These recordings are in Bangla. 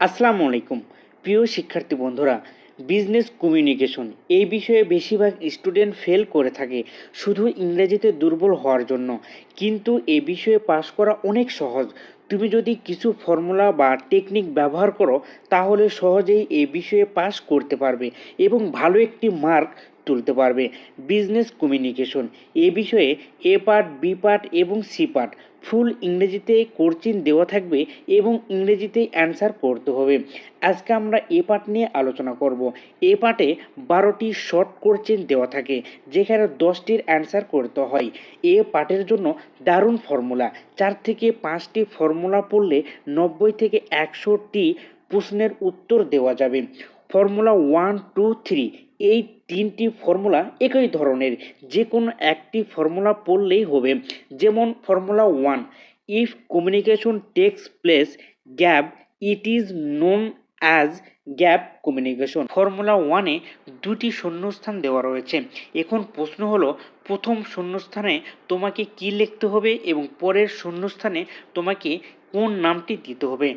আসসালামু আলাইকুম। প্রিয় শিক্ষার্থী বন্ধুরা বিজনেস কমিউনিকেশন এই বিষয়ে বেশিরভাগ স্টুডেন্ট ফেল করে থাকে, শুধু ইংরেজিতে দুর্বল হওয়ার জন্য। কিন্তু এই বিষয়ে পাশ করা অনেক সহজ। তুমি যদি কিছু ফর্মুলা বা টেকনিক ব্যবহার করো, তাহলে সহজেই এই বিষয়ে পাস করতে পারবে এবং ভালো একটি মার্ক তুলতে পারবে। বিজনেস কমিউনিকেশন এ বিষয়ে এ পার্ট বি পার্ট এবং সি পার্ট ফুল ইংরেজিতে কোর্চিন দেওয়া থাকবে এবং ইংরেজিতে অ্যান্সার করতে হবে। আজকে আমরা এ পার্ট নিয়ে আলোচনা করব। এ পার্টে বারোটি শর্ট কোর্চিন দেওয়া থাকে, যেখানে দশটির অ্যান্সার করতে হয়। এ পার্টের জন্য দারুণ ফর্মুলা চার থেকে পাঁচটি ফর্মুলা পড়লে নব্বই থেকে একশোটি প্রশ্নের উত্তর দেওয়া যাবে। ফর্মুলা ওয়ান টু থ্রি এই তিনটি ফর্মুলা একই ধরনের যে কোনো একটি ফর্মুলা পড়লেই হবে। যেমন formula one if communication takes place gap it is known as gap communication formula ওয়ানে দুটি শূন্যস্থান দেওয়া রয়েছে। এখন প্রশ্ন হলো, প্রথম শূন্যস্থানে তোমাকে কি লিখতে হবে এবং পরের শূন্যস্থানে তোমাকে কোন নামটি দিতে হবে?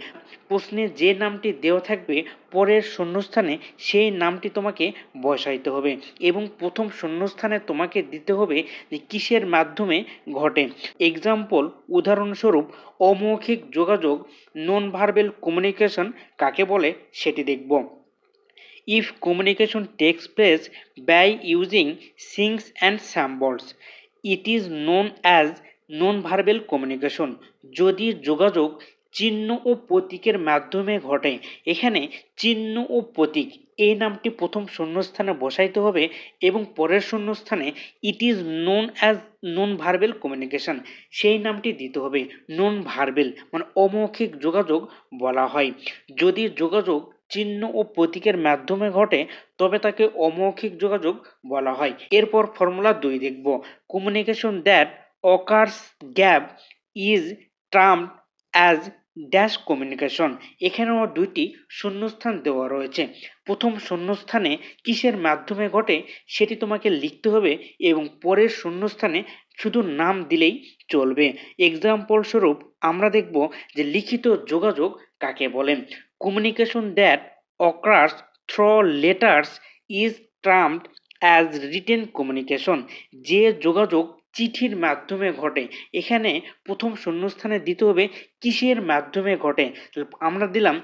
প্রশ্নে যে নামটি দেওয়া থাকবে, পরের শূন্যস্থানে সেই নামটি তোমাকে বসাইতে হবে এবং প্রথম শূন্যস্থানে তোমাকে দিতে হবে যে কিসের মাধ্যমে ঘটে। এক্সাম্পল উদাহরণস্বরূপ, অমৌখিক যোগাযোগ নন ভার্বেল কমিউনিকেশন কাকে বলে সেটি দেখব। If communication takes place by using signs and symbols it is known as non verbal communication যদি যোগাযোগ চিহ্ন ও প্রতীকের মাধ্যমে ঘটে, এখানে চিহ্ন ও প্রতীক, এই নামটি প্রথম শূন্যস্থানে বসাইতে হবে এবং পরের শূন্যস্থানে it is known as non verbal communication সেই নামটি দিতে হবে নন ভার্বেল মানে অমৌখিক যোগাযোগ বলা হয়। যদি যোগাযোগ চিহ্ন ও প্রতীকের মাধ্যমে ঘটে, তবে তাকে অমৌখিক যোগাযোগ বলা হয়। এরপর ফর্মুলা দুই দেখব। Communication that occurs gap is termed as dash communication এখানেও দুইটি শূন্যস্থান দেওয়া রয়েছে। প্রথম শূন্যস্থানে কিসের মাধ্যমে ঘটে সেটি তোমাকে লিখতে হবে এবং পরের শূন্যস্থানে শুধু নাম দিলেই চলবে। এক্সাম্পল স্বরূপ, আমরা দেখব যে লিখিত যোগাযোগ কাকে বলেন communication that occurs through letters is termed as written communication যে যোগাযোগ চিঠির মাধ্যমে ঘটে। এখানে প্রথম শূন্যস্থানে দিতে হবে, কিসের মাধ্যমে ঘটে? আমরা দিলাম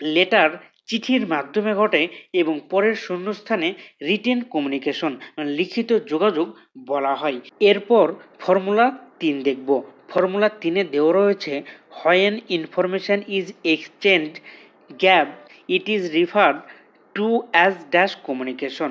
লেটার চিঠির মাধ্যমে ঘটে এবং পরের শূন্যস্থানে রিটেন কমিউনিকেশন, লিখিত যোগাযোগ বলা হয়। এরপর ফর্মুলা তিন দেখব। ফর্মুলা তিনে দেওয়া রয়েছে when information is exchange gap it is referred to as dash communication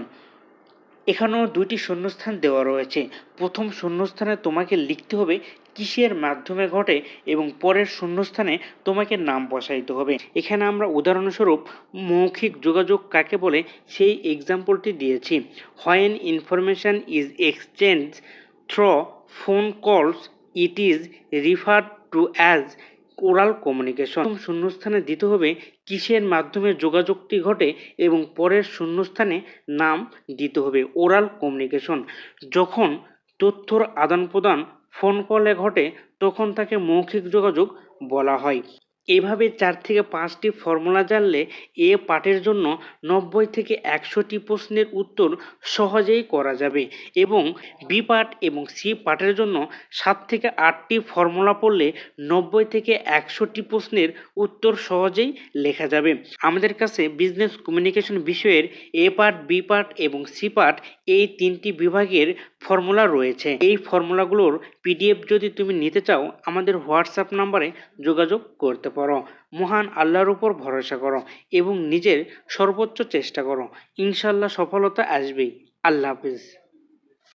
এখানেও দুইটি শূন্যস্থান দেওয়া রয়েছে। প্রথম শূন্যস্থানে তোমাকে লিখতে হবে কিসের মাধ্যমে ঘটে এবং পরের শূন্যস্থানে তোমাকে নাম বসাইতে হবে। এখানে আমরা উদাহরণস্বরূপ মৌখিক যোগাযোগ কাকে বলে সেই এক্সাম্পলটি দিয়েছি। When information is exchange through phone calls it is referred to as oral communication শূন্যস্থানে দিতে হবে কিসের মাধ্যমে যোগাযোগটি ঘটে এবং পরের শূন্যস্থানে নাম দিতে হবে ওরাল কমিউনিকেশন যখন তথ্যর আদান প্রদান ফোন কলে ঘটে, তখন তাকে মৌখিক যোগাযোগ বলা হয়। এভাবে চার থেকে পাঁচটি ফর্মুলা জানলে এ পাঠের জন্য নব্বই থেকে একশোটি প্রশ্নের উত্তর সহজেই করা যাবে এবং বি পাঠ এবং সি পাঠের জন্য সাত থেকে আটটি ফর্মুলা পড়লে নব্বই থেকে একশোটি প্রশ্নের উত্তর সহজেই লেখা যাবে। আমাদের কাছে বিজনেস কমিউনিকেশন বিষয়ের এ পার্ট বি পার্ট এবং সি পার্ট এই তিনটি বিভাগের ফর্মুলা রয়েছে। এই ফর্মুলাগুলোর পিডিএফ যদি তুমি নিতে চাও, আমাদের হোয়াটসঅ্যাপ নাম্বারে যোগাযোগ করতে পারো। মহান আল্লাহর উপর ভরসা করো এবং নিজের সর্বোচ্চ চেষ্টা করো। ইনশাল্লাহ সফলতা আসবেই। আল্লাহ হাফিজ।